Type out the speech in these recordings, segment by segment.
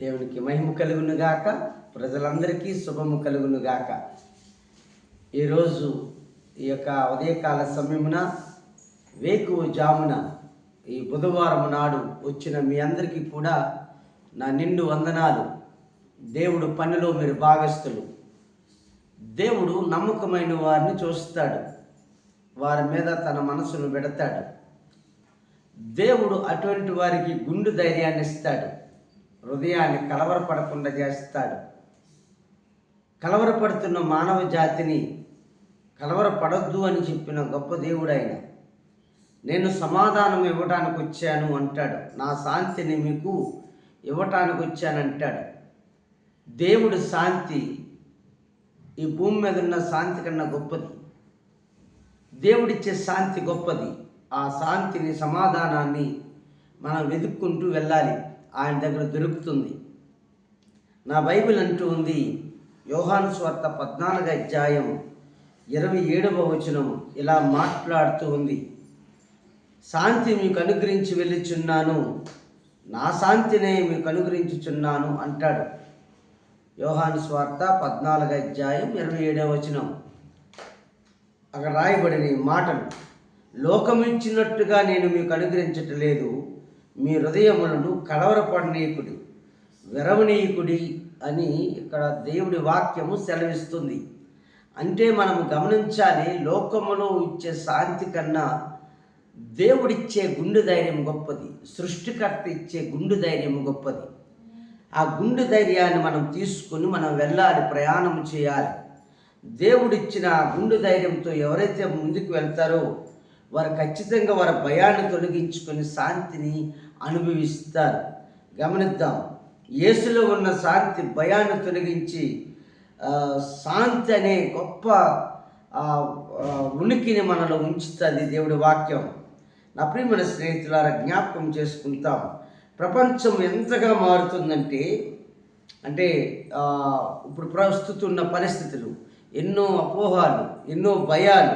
దేవునికి మహిమ కలుగునుగాక ప్రజలందరికీ శుభము కలుగునుగాక ఈరోజు ఈ యొక్క ఉదయకాల సమయమున వేకువ జామున ఈ బుధవారం నాడు వచ్చిన మీ అందరికీ కూడా నా నిండు వందనాలు. దేవుడు పనిలో మీరు భాగస్థులు. దేవుడు నమ్మకమైన వారిని చూస్తాడు. వారి మీద తన మనసును పెడతాడు. దేవుడు అటువంటి వారికి గుండు ధైర్యాన్ని ఇస్తాడు. హృదయాన్ని కలవరపడకుండా చేస్తాడు. కలవరపడుతున్న మానవ జాతిని కలవరపడొద్దు అని చెప్పిన గొప్ప దేవుడు ఆయన నేను సమాధానం ఇవ్వటానికి వచ్చాను అంటాడు. నా శాంతిని మీకు ఇవ్వటానికి వచ్చాను అంటాడు. దేవుడు శాంతి ఈ భూమి మీద ఉన్న శాంతి కన్నా గొప్పది. దేవుడిచ్చే శాంతి గొప్పది. ఆ శాంతిని సమాధానాన్ని మనం వెతుక్కుంటూ వెళ్ళాలి. ఆయన దగ్గర దొరుకుతుంది. నా బైబిల్ అంటూ ఉంది యోహాను స్వార్త పద్నాలుగు అధ్యాయం ఇరవై ఏడవ వచనం ఇలా మాట్లాడుతూ ఉంది. శాంతి మీకు అనుగ్రహించి వెళ్ళిచున్నాను నా శాంతినే మీకు అనుగ్రహించుచున్నాను అంటాడు. యోహాను స్వార్త పద్నాలుగు అధ్యాయం ఇరవై ఏడవ వచనం. అక్కడ రాయబడిన మాటలు లోకమిచ్చినట్టుగా నేను మీకు అనుగ్రహించటం లేదు మీ హృదయములను కలవరపడనీయకుడి విరవనీయకుడి అని ఇక్కడ దేవుడి వాక్యము సెలవిస్తుంది. అంటే మనం గమనించాలి లోకములో ఇచ్చే శాంతి కన్నా దేవుడిచ్చే గుండె ధైర్యం గొప్పది సృష్టికర్త ఇచ్చే గుండె ధైర్యం గొప్పది. ఆ గుండె ధైర్యాన్ని మనం తీసుకుని మనం వెళ్ళాలి ప్రయాణం చేయాలి. దేవుడిచ్చిన ఆ గుండె ధైర్యంతో ఎవరైతే ముందుకు వెళ్తారో వారు ఖచ్చితంగా వారి భయాన్ని తొలగించుకొని శాంతిని అనుభవిస్తారు. గమనిద్దాం. యేసులో ఉన్న శాంతి భయాన్ని తొలగించి శాంతి అనే గొప్ప ఉనికిని మనలో ఉంచుతుంది దేవుడి వాక్యం. నా ప్రియమైన స్నేహితులారా జ్ఞాపకం చేసుకుంటాం. ప్రపంచం ఎంతగా మారుతుందంటే అంటే ఇప్పుడు ప్రస్తుతం ఉన్న పరిస్థితులు ఎన్నో అపోహాలు ఎన్నో భయాలు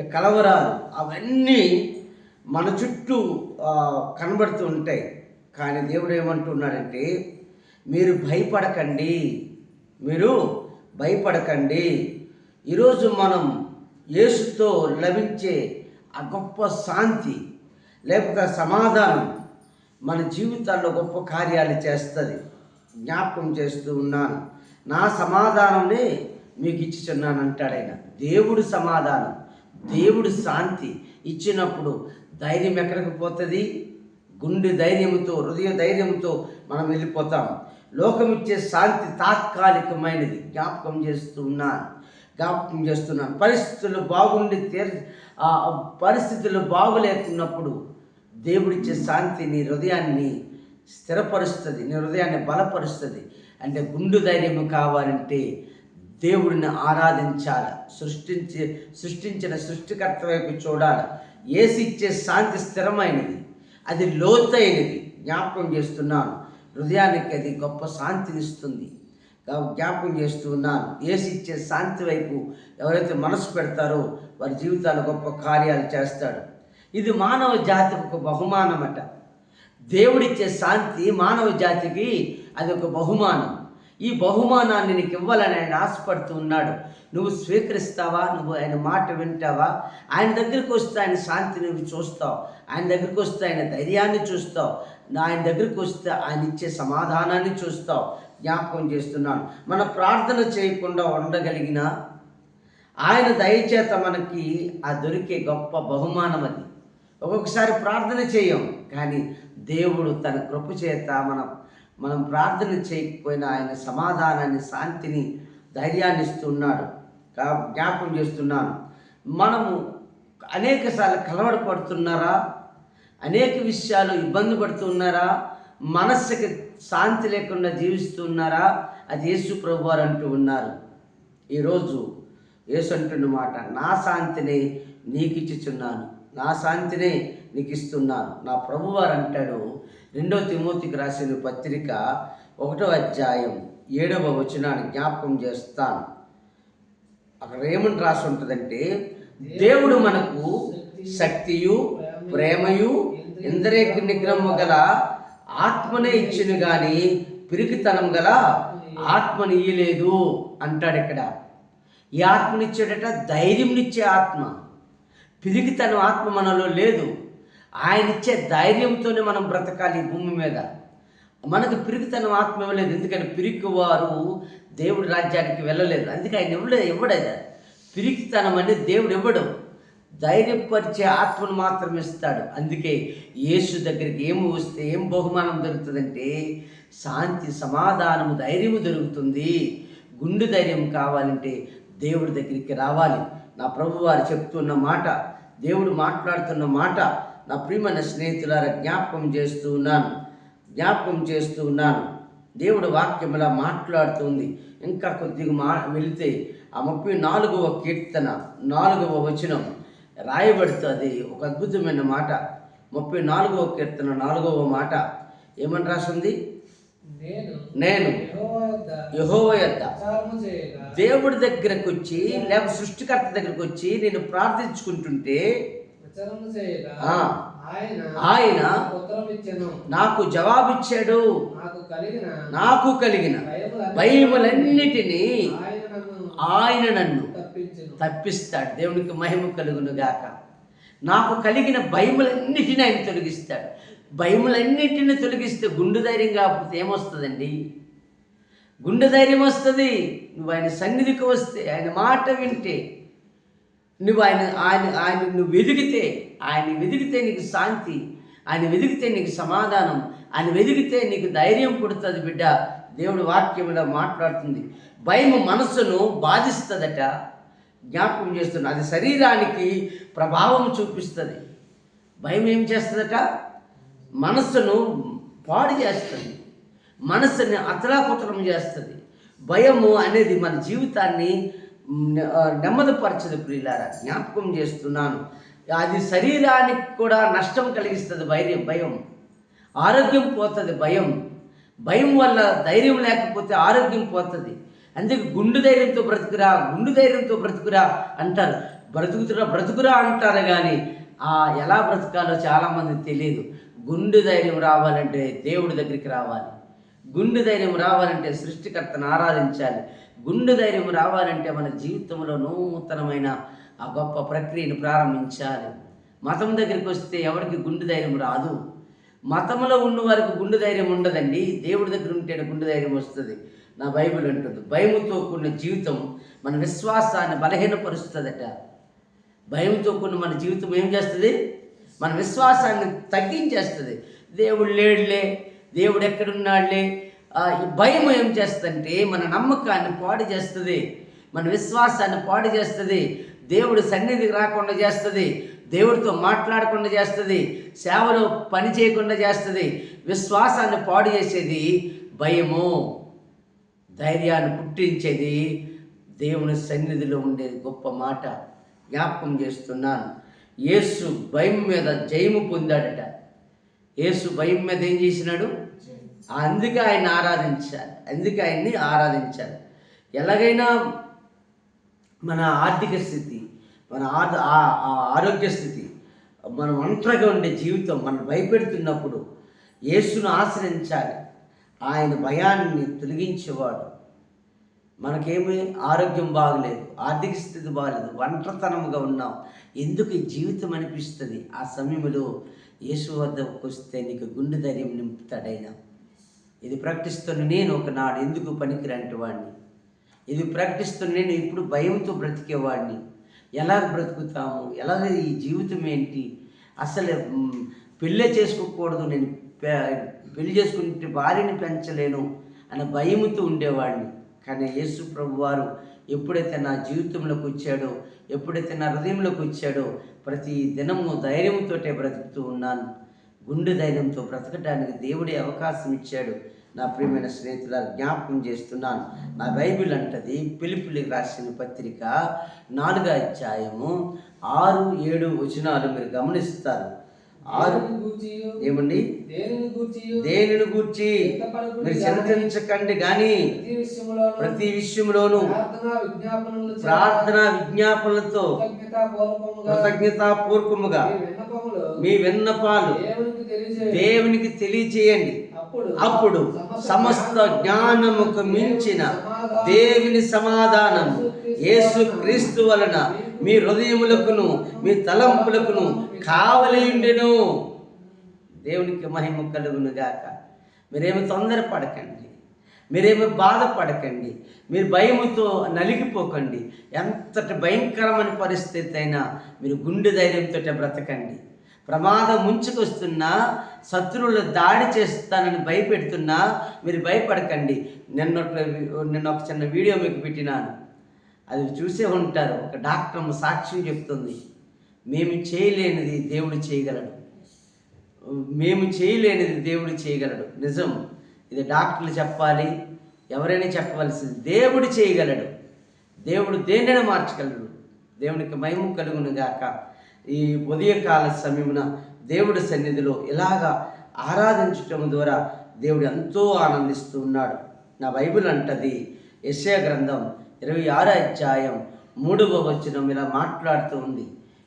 కలవరాలు అవన్నీ మన చుట్టూ కనబడుతూ ఉంటాయి. కానీ దేవుడు ఏమంటున్నాడంటే మీరు భయపడకండి. మీరు భయపడకండి. ఈరోజు మనం యేసుతో లభించే ఆ గొప్ప శాంతి లేకపోతే సమాధానం మన జీవితాల్లో గొప్ప కార్యాలు చేస్తుంది. జ్ఞాపకం చేస్తూ ఉన్నాను. నా సమాధానంనే మీకు ఇచ్చిచున్నాను అంటాడు ఆయన. దేవుడు సమాధానం. దేవుడు శాంతి ఇచ్చినప్పుడు ధైర్యం ఎక్కడికి పోతుంది? గుండె ధైర్యంతో హృదయ ధైర్యంతో మనం వెళ్ళిపోతాం. లోకం ఇచ్చే శాంతి తాత్కాలికమైనది. జ్ఞాపకం చేస్తున్నాను జ్ఞాపకం చేస్తున్నాను. పరిస్థితులు బాగుండి తీర్ ఆ పరిస్థితులు బాగులేకున్నప్పుడు దేవుడిచ్చే శాంతి నీ హృదయాన్ని స్థిరపరుస్తుంది. నీ హృదయాన్ని బలపరుస్తుంది. అంటే గుండు ధైర్యం కావాలంటే దేవుడిని ఆరాధించాలి. సృష్టించి సృష్టించిన సృష్టికర్త వైపు చూడాలి. ఏసిచ్చే శాంతి స్థిరమైనది. అది లోతైనది. జ్ఞాపకం చేస్తున్నాను. హృదయానికి అది గొప్ప శాంతినిస్తుంది జ్ఞాపకం చేస్తూ ఉన్నాను. ఏసి ఇచ్చే శాంతి వైపు ఎవరైతే మనసు పెడతారో వారి జీవితాలు గొప్ప కార్యాలు చేస్తాడు. ఇది మానవ జాతికి ఒక బహుమానమట. దేవుడిచ్చే శాంతి మానవ జాతికి అది ఒక బహుమానం. ఈ బహుమానాన్ని నీకు ఇవ్వాలని ఆయన ఆశపడుతూ ఉన్నాడు. నువ్వు స్వీకరిస్తావా? నువ్వు ఆయన మాట వింటావా? ఆయన దగ్గరికి వస్తే ఆయన శాంతి నువ్వు చూస్తావు. ఆయన దగ్గరికి వస్తే ఆయన ధైర్యాన్ని చూస్తావు. ఆయన దగ్గరికి వస్తే ఆయన ఇచ్చే సమాధానాన్ని చూస్తావు. జ్ఞాపకం చేస్తున్నాను. మన ప్రార్థన చేయకుండా ఉండగలిగిన ఆయన దయచేత మనకి ఆ దొరికే గొప్ప బహుమానం అది. ఒక్కొక్కసారి ప్రార్థన చేయం కానీ దేవుడు తన కృప చేత మనం మనం ప్రార్థన చేయకపోయినా ఆయన సమాధానాన్ని శాంతిని ధైర్యాన్ని ఇస్తున్నాడు. జ్ఞాపకం చేస్తున్నాను. మనము అనేక సార్లు కలవడపడుతున్నారా? అనేక విషయాలు ఇబ్బంది పడుతున్నారా? మనస్సుకి శాంతి లేకుండా జీవిస్తున్నారా? అది యేసు ప్రభు వారు అంటూ ఉన్నారు. ఈరోజు యేసు అంటున్న మాట నా శాంతిని నీకు ఇచ్చుచున్నాను. నా శాంతినే నీకు ఇస్తున్నాను నా ప్రభువారు అంటాడు రెండో తిమోతికి రాసిన పత్రిక ఒకటో అధ్యాయం ఏడవ వచనాన్ని జ్ఞాపకం చేస్తాను. అక్కడ ఏమని రాసి ఉంటుందంటే దేవుడు మనకు శక్తియు ప్రేమయు ఇంద్రియ నిగ్రహము గల ఆత్మనే ఇచ్చిన గాని పిరికితనం గల ఆత్మని ఇయ్యలేదు అంటాడు ఇక్కడ. ఈ ఆత్మనిచ్చాడట ధైర్యంనిచ్చే ఆత్మ. పిరికితనం ఆత్మ మనలో లేదు. ఆయన ఇచ్చే ధైర్యంతోనే మనం బ్రతకాలి భూమి మీద. మనకు పిరికితనం ఆత్మ ఇవ్వలేదు ఎందుకంటే పిరికి వారు దేవుడి రాజ్యానికి వెళ్ళలేదు. అందుకే ఆయన ఇవ్వలేదు ఇవ్వడదు పిరికితనం అనేది దేవుడు ఇవ్వడు ధైర్యపరిచే ఆత్మను మాత్రం ఇస్తాడు. అందుకే యేసు దగ్గరికి ఏమి వస్తే ఏం బహుమానం దొరుకుతుందంటే శాంతి సమాధానము ధైర్యము దొరుకుతుంది. గుండు ధైర్యం కావాలంటే దేవుడి దగ్గరికి రావాలి. నా ప్రభువారు చెప్తున్న మాట దేవుడు మాట్లాడుతున్న మాట నా ప్రియమైన స్నేహితులారా జ్ఞాపకం చేస్తూ ఉన్నాను. జ్ఞాపకం చేస్తూ ఉన్నాను. దేవుడు వాక్యం ఇలా మాట్లాడుతుంది. ఇంకా కొద్దిగా మా వెళితే ఆ ముప్పై నాలుగవ కీర్తన నాలుగవ వచనం రాయబడుతుంది. ఒక అద్భుతమైన మాట. ముప్పై నాలుగవ కీర్తన నాలుగవ మాట. ఏమని రాసింది? నేను యెహోవా యొద్ద దేవుడి దగ్గరకు వచ్చి లేక సృష్టికర్త దగ్గరకు వచ్చి నేను ప్రార్థించుకుంటుంటే ఆయన నాకు జవాబిచ్చాడు. నాకు కలిగిన భయములన్నిటినీ ఆయన నన్ను తప్పిస్తాడు. దేవునికి మహిమ కలుగును గాక నాకు కలిగిన భయములన్నిటిని ఆయన తొలగిస్తాడు. భయములన్నింటినీ తొలగిస్తే గుండె ధైర్యం కాకపోతే ఏమొస్తుందండి? గుండె ధైర్యం వస్తుంది నువ్వు ఆయన సన్నిధికి వస్తే ఆయన మాట వింటే నువ్వు ఆయన ఆయన ఆయన నువ్వు వెదిగితే ఆయన వెదిగితే నీకు శాంతి ఆయన వెదిగితే నీకు సమాధానం ఆయన వెదిగితే నీకు ధైర్యం పుడుతుంది బిడ్డ. దేవుడు వాక్యంలో మాట్లాడుతుంది. భయం మనస్సును బాధిస్తుందట. జ్ఞాపకం చేస్తుంది అది శరీరానికి ప్రభావం చూపిస్తుంది. భయం ఏం చేస్తుందట? మనస్సును పాడు చేస్తుంది. మనస్సుని అతలాకుతలం చేస్తుంది. భయము అనేది మన జీవితాన్ని నెమ్మదిపరచదు ప్రియులారా. జ్ఞాపకం చేస్తున్నాను. అది శరీరానికి కూడా నష్టం కలిగిస్తుంది భయం భయం. ఆరోగ్యం పోతుంది భయం. భయం వల్ల ధైర్యం లేకపోతే ఆరోగ్యం పోతుంది. అందుకే గుండు ధైర్యంతో బ్రతుకురా గుండు ధైర్యంతో బ్రతుకురా అంటారు. బ్రతుకుతురా బ్రతుకురా అంటారు కానీ ఎలా బ్రతకాలో చాలామంది తెలియదు. గుండు ధైర్యం రావాలంటే దేవుడి దగ్గరికి రావాలి. గుండు ధైర్యం రావాలంటే సృష్టికర్తను ఆరాధించాలి. గుండు ధైర్యం రావాలంటే మన జీవితంలో నూతనమైన ఆ గొప్ప ప్రక్రియను ప్రారంభించాలి. మతం దగ్గరికి వస్తే ఎవరికి గుండు ధైర్యం రాదు. మతంలో ఉన్న వారికి గుండు ధైర్యం ఉండదండి. దేవుడి దగ్గర ఉంటేనే గుండు ధైర్యం వస్తుంది. నా బైబిల్ అంటుంది భయముతో కూడిన జీవితం మన విశ్వాసాన్ని బలహీనపరుస్తుందట. భయంతో కూడిన మన జీవితం ఏం చేస్తుంది? మన విశ్వాసాన్ని తగ్గించేస్తుంది. దేవుడు లేడులే దేవుడు ఎక్కడున్నాడులే ఈ భయం ఏం చేస్తుందంటే మన నమ్మకాన్ని పాడు చేస్తుంది. మన విశ్వాసాన్ని పాడు చేస్తుంది. దేవుడు సన్నిధికి రాకుండా చేస్తుంది. దేవుడితో మాట్లాడకుండా చేస్తుంది. సేవలో పని చేయకుండా చేస్తుంది. విశ్వాసాన్ని పాడు చేసేది భయము. ధైర్యాన్ని పుట్టించేది దేవుని సన్నిధిలో ఉండే గొప్ప మాట జ్ఞాపకం చేస్తున్నాను. యేసు భయం మీద జయము పొందాడట. యేసు భయం మీద ఏం చేసినాడు? అందుకే ఆయన ఆరాధించాలి. అందుకే ఆయన్ని ఆరాధించాలి. ఎలాగైనా మన ఆర్థిక స్థితి మన ఆ- ఆరోగ్య స్థితి మనం ఒంటరిగా ఉండే జీవితం మనం భయపెడుతున్నప్పుడు యేసును ఆశ్రయించాలి. ఆయన భయాన్ని తొలగించేవాడు. మనకేమి ఆరోగ్యం బాగలేదు ఆర్థిక స్థితి బాగలేదు ఒంటరితనముగా ఉన్నాం. ఎందుకు ఈ జీవితం అనిపిస్తుంది? ఆ సమయంలో యేసు వద్దకు వస్తే నీకు గుండె ధైర్యం నింపుతాడైనా. ఇది ప్రకటిస్తున్న నేను ఒకనాడు ఎందుకు పనికిరాంటి వాడిని? ఇది ప్రకటిస్తున్న నేను ఇప్పుడు భయంతో బ్రతికేవాడిని ఎలా బ్రతుకుతాము? ఎలా ఈ జీవితం ఏంటి? అసలు పెళ్ళే చేసుకోకూడదు నేను పెళ్ళి చేసుకుంటే భార్యని పెంచలేను అనే భయముతో ఉండేవాడిని. కానీ యేసు ప్రభు వారు ఎప్పుడైతే నా జీవితంలోకి వచ్చాడో ఎప్పుడైతే నా హృదయంలోకి వచ్చాడో ప్రతి దినము ధైర్యంతోటే బ్రతుకుతూ ఉన్నాను. గుండె ధైర్యంతో బ్రతకడానికి దేవుడే అవకాశం ఇచ్చాడు. నా ప్రియమైన స్నేహితుల జ్ఞాపకం చేస్తున్నాను. నా బైబిల్ అంటది పిలుపులికి రాసిన పత్రిక నాలుగో అధ్యాయము ఆరు ఏడు వచనాలు మీరు గమనిస్తారు. ఆరు. ఏమండి? దేనిని గూర్చి? మీరు చింతించకండి కానీ ప్రతి విషయంలోనూ ప్రార్థన విజ్ఞాపనలతో కృతజ్ఞతాపూర్వకముగా మీ విన్నపాలు దేవునికి తెలియజేయ దేవునికి తెలియచేయండి అప్పుడు అప్పుడు సమస్త జ్ఞానముకు మించిన దేవుని సమాధానం యేసు క్రీస్తు వలన మీ హృదయములకును మీ తలంపులకును కావలిండెను దేవునికి మహిమ కలుగును గాక మీరేమి తొందరపడకండి. మీరేమి బాధపడకండి. మీరు భయముతో నలిగిపోకండి. ఎంతటి భయంకరమైన పరిస్థితి అయినా మీరు గుండె ధైర్యంతో బ్రతకండి. ప్రమాదం ముంచుకొస్తున్నా శత్రువులు దాడి చేస్తానని భయపెడుతున్నా మీరు భయపడకండి. నిన్న నిన్న ఒక చిన్న వీడియో మీకు పెట్టినాను. అది చూసే ఉంటారు. ఒక డాక్టర్ సాక్ష్యం చెప్తుంది మేము చేయలేనిది దేవుడు చేయగలడు. మేము చేయలేనిది దేవుడు చేయగలడు. నిజం. ఇది డాక్టర్లు చెప్పాలి ఎవరైనా చెప్పవలసింది. దేవుడు చేయగలడు. దేవుడు దేనినైనా మార్చగలడు. దేవునికి మహిమ కలుగును గాక. ఈ ఉదయకాల సమయమున దేవుడి సన్నిధిలో ఇలాగా ఆరాధించటం ద్వారా దేవుడు ఎంతో ఆనందిస్తూ ఉన్నాడు. నా బైబిల్ అంటది యెషయా గ్రంథం ఇరవై ఆరో అధ్యాయం మూడవ వచనం ఇలా మాట్లాడుతూ ఉంది.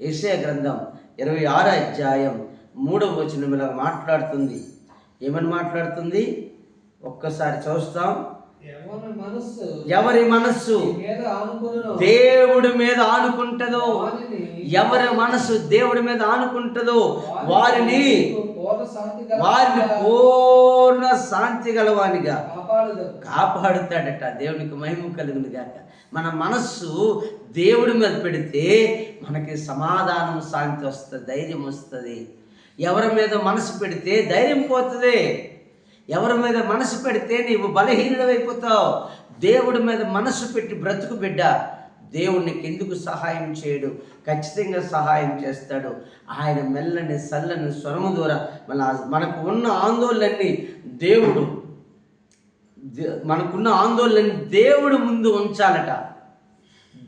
యెషయా గ్రంథం ఇరవై ఆరో అధ్యాయం మూడవ వచనం ఇలా మాట్లాడుతుంది. ఏమని మాట్లాడుతుంది? ఒక్కసారి చూస్తాం. ఎవరి మనస్సు మనస్సు దేవుడి మీద ఆనుకుంటదో? ఎవరి మనసు దేవుడి మీద ఆనుకుంటదో? వారిని వారిని పూర్ణ శాంతి గలవానిగా కాపాడుతాడట. దేవునికి మహిమ కలుగును గాక. మన మనస్సు దేవుడి మీద పెడితే మనకి సమాధానం శాంతి వస్తుంది ధైర్యం వస్తుంది. ఎవరి మీద మనసు పెడితే ధైర్యం పోతుంది. ఎవరి మీద మనసు పెడితే నీవు బలహీనుడైపోతావు దేవుడి మీద మనసు పెట్టి బ్రతుకు బిడ్డ. దేవుడు నీకు ఎందుకు సహాయం చేయడు ఖచ్చితంగా సహాయం చేస్తాడు. ఆయన మెల్లని సల్లని స్వరము ద్వారా మన మనకు ఉన్న ఆందోళనని దేవుడు దే- మనకున్న ఆందోళన దేవుడు ముందు ఉంచాలట.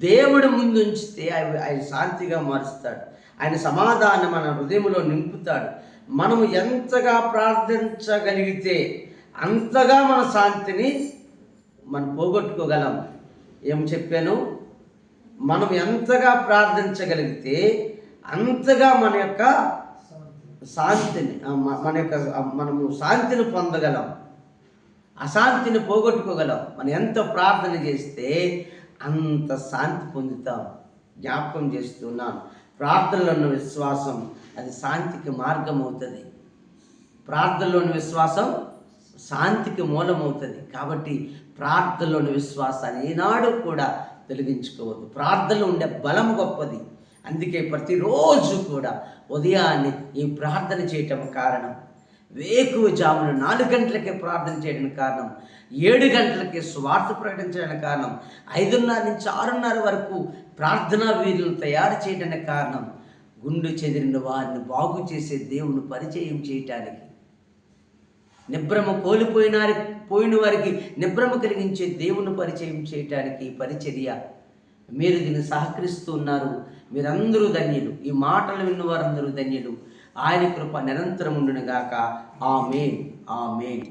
దేవుడు ముందు ఉంచితే ఆయన ఆయన శాంతిగా మారుస్తాడు. ఆయన సమాధానం మన హృదయంలో నింపుతాడు. మనము ఎంతగా ప్రార్థించగలిగితే అంతగా మన శాంతిని మనం పోగొట్టుకోగలం. ఏం చెప్పాను? మనం ఎంతగా ప్రార్థించగలిగితే అంతగా మన యొక్క శాంతిని మన యొక్క మనము శాంతిని పొందగలం. అశాంతిని పోగొట్టుకోగలం. మనం ఎంత ప్రార్థన చేస్తే అంత శాంతి పొందుతాం. జ్ఞాపకం చేస్తున్నాను. ప్రార్థనలో ఉన్న విశ్వాసం అది శాంతికి మార్గం అవుతుంది ప్రార్థనలోని విశ్వాసం శాంతికి మూలమవుతుంది. కాబట్టి ప్రార్థనలోని విశ్వాసాన్ని ఈనాడు కూడా తొలగించుకోవద్దు ప్రార్థనలో ఉండే బలం గొప్పది. అందుకే ప్రతిరోజు కూడా ఉదయాన్నే ఈ ప్రార్థన చేయటం కారణం. వేకువ జామున నాలుగు గంటలకే ప్రార్థన చేయడానికి కారణం. ఏడు గంటలకే స్వార్థ ప్రకటించడానికి కారణం. ఐదున్నర నుంచి ఆరున్నర వరకు ప్రార్థనా వీరులను తయారు చేయడానికి కారణం. గుండు చెదిరిన వారిని బాగు చేసే దేవుని పరిచయం చేయటానికి. నిబ్రమ కోల్పోయిన పోయిన వారికి నిబ్రమ కలిగించే దేవుని పరిచయం చేయటానికి పరిచర్య. మీరు దీన్ని సహకరిస్తూ ఉన్నారు. మీరందరూ ధన్యులు. ఈ మాటలు విన్న వారందరూ ధన్యులు. ఆయన కృప నిరంతరం ఉండునుగాక. ఆమె ఆమె ఆమెన్.